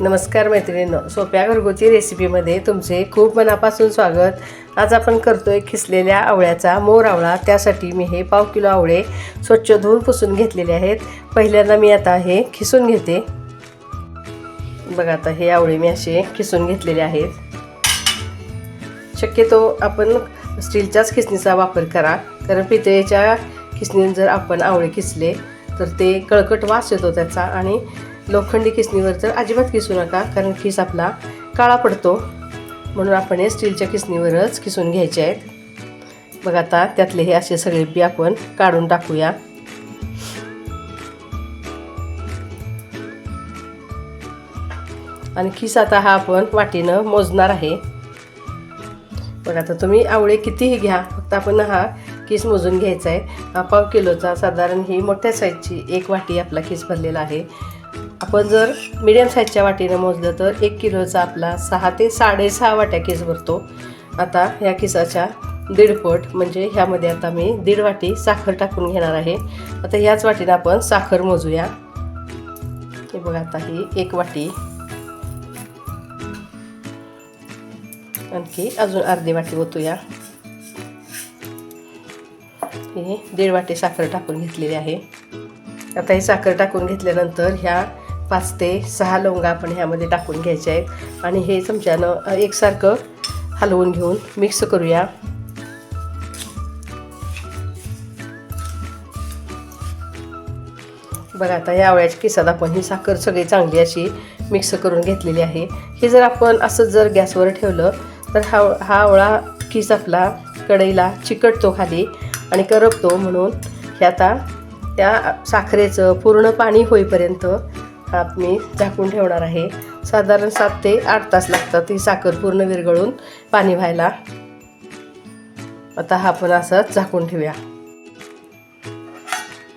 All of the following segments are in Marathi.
नमस्कार मैत्रिणींनो. सोप्या घरगुती रेसिपीमध्ये तुमचे खूप मनापासून स्वागत. आज आपण करतोय खिसलेल्या आवळ्याचा मोर आवळा. त्यासाठी मी हे पाव किलो आवळे स्वच्छ धुवून पुसून घेतलेले आहेत. पहिल्यांदा मी आता हे खिसून घेते. बघा आता हे आवळे मी असे खिसून घेतलेले आहेत. शक्यतो आपण स्टीलच्याच खिसणीचा वापर करा. कारण पितळेच्या खिसणीत जर आपण आवळे खिसले तर ते कळकट वास येतो त्याचा आणि लोखंडी किसणीवर तर अजिबात किसू नका कारण खिस आपला काळा पडतो. म्हणून आपण हे स्टीलच्या किसणीवरच किसून घ्यायचे आहेत. बघा आता त्यातले हे असे सगळे बी आपण काढून टाकूया. आणि खिस आता हा आपण वाटीनं मोजणार आहे. बघा आता तुम्ही आवळे कितीही घ्या फक्त आपण हा किस मोजून घ्यायचा आहे. हा पाव किलोचा साधारण ही मोठ्या साईजची एक वाटी आपला किस भरलेला आहे. आपण जर मिडियम साईजच्या वाटीनं मोजलं तर एक किलोचा आपला सहा ते साडेसहा वाट्या केस भरतो. आता ह्या किसाच्या दीडपट म्हणजे ह्यामध्ये आता मी दीड वाटी साखर टाकून घेणार आहे. आता ह्याच वाटीनं आपण साखर मोजूया. हे बघा आता ही एक वाटी. आणखी अजून अर्धी वाटी ओतूया. हे दीड वाटी साखर टाकून घेतलेली आहे. आता ही साखर टाकून घेतल्यानंतर ह्या पाच ते सहा लवंगा आपण ह्यामध्ये टाकून घ्यायच्या आहेत. आणि हे चमच्यानं एकसारखं हलवून घेऊन मिक्स करूया. बघा आता या आवळ्याच्या किसात आपण ही साखर सगळी चांगली अशी मिक्स करून घेतलेली आहे. हे जर आपण असंच जर गॅसवर ठेवलं तर हा हा आवळा किस आपला कढईला चिकटतो खाली आणि करपतो म्हणून. हे आता त्या साखरेचं पूर्ण पाणी होईपर्यंत हा मी झाकून ठेवणार आहे. साधारण सात ते आठ तास लागतात ही साखर पूर्ण विरघळून पाणी व्हायला. आता हा आपण असंच झाकून ठेवूया.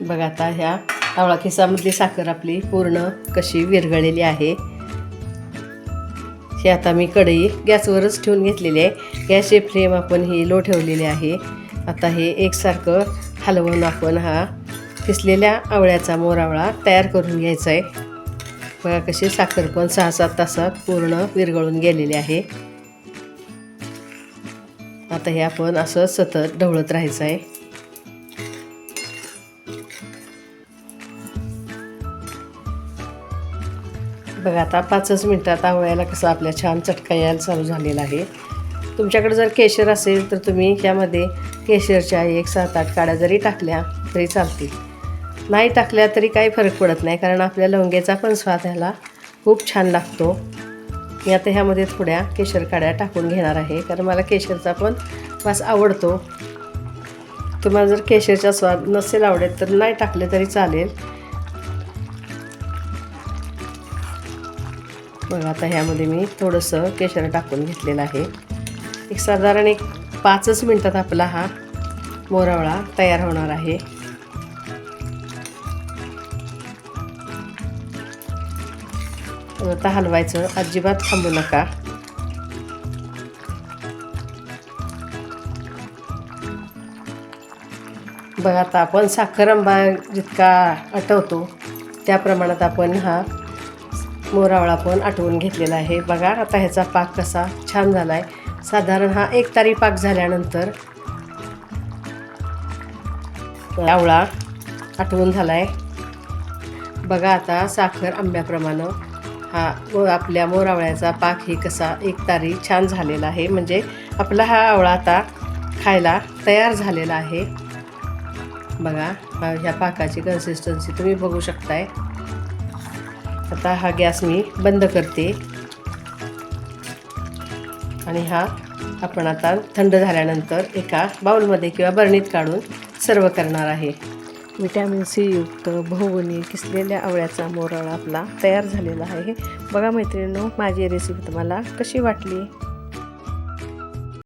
बघा आता ह्या आवळा खिसामधली साखर आपली पूर्ण कशी विरघळलेली आहे. हे आता मी कढई गॅसवरच ठेवून घेतलेली आहे. गॅसची फ्लेम आपण ही लो ठेवलेली आहे. आता हे एकसारखं हलवून आपण हा किसलेल्या आवळ्याचा मोरावळा तयार करून घ्यायचा आहे बघा कशी साखर पण सहा सात तासात पूर्ण विरघळून गेलेली आहे. आता हे आपण असं सतत ढवळत राहायचं आहे बघा आता पाचच मिनटात आवळ्याला कसं आपल्या छान चटका यायला चालू झालेला आहे. तुमच्याकडे जर केशर असेल तर तुम्ही त्यामध्ये केशरच्या एक सात आठ काड्या जरी टाकल्या तरी चालतील. नाही टाकल्या तरी काही फरक पडत नाही कारण आपल्या लवंग्याचा पण स्वाद ह्याला खूप छान लागतो. मी आता ह्यामध्ये थोड्या केशर काड्या टाकून घेणार आहे कारण मला केशरचा पण वास आवडतो. तुम्हाला जर केशरचा स्वाद नसेल आवडेल तर नाही टाकले तरी चालेल. बघा आता ह्यामध्ये मी थोडंसं केशर टाकून घेतलेलं आहे. एक साधारण एक पाचच मिनटात आपला हा मोरावळा तयार होणार आहे. आता हलवायचं. अजिबात थांबू नका. बघा आता आपण साखर आंबा जितका आटवतो त्या प्रमाणात आपण हा मोरावळा पण आटवून घेतलेला आहे. बघा आता ह्याचा पाक कसा छान झाला आहे साधारण हा एक तारी पाक झाल्यानंतर आवळा आटवून झाला आहे बघा आता साखर आंब्याप्रमाणे हा आपल्या मोरावळ्याचा पाक ही कसा एक तारी छान झालेला आहे. म्हणजे आपला हा आवळा आता खायला तयार झालेला आहे. बघा हा ह्या पाकाची कन्सिस्टन्सी तुम्ही बघू शकताय. आता हा गॅस मी बंद करते. आणि हा आपण आता थंड झाल्यानंतर एका बाउलमध्ये किंवा बरणीत काढून सर्व करणार आहे. विटॅमिन सी युक्त बहुगुणी किसलेल्या आवळ्याचा मोराळ आपला तयार झालेला आहे. बघा मैत्रिणींनो माझी रेसिपी तुम्हाला कशी वाटली?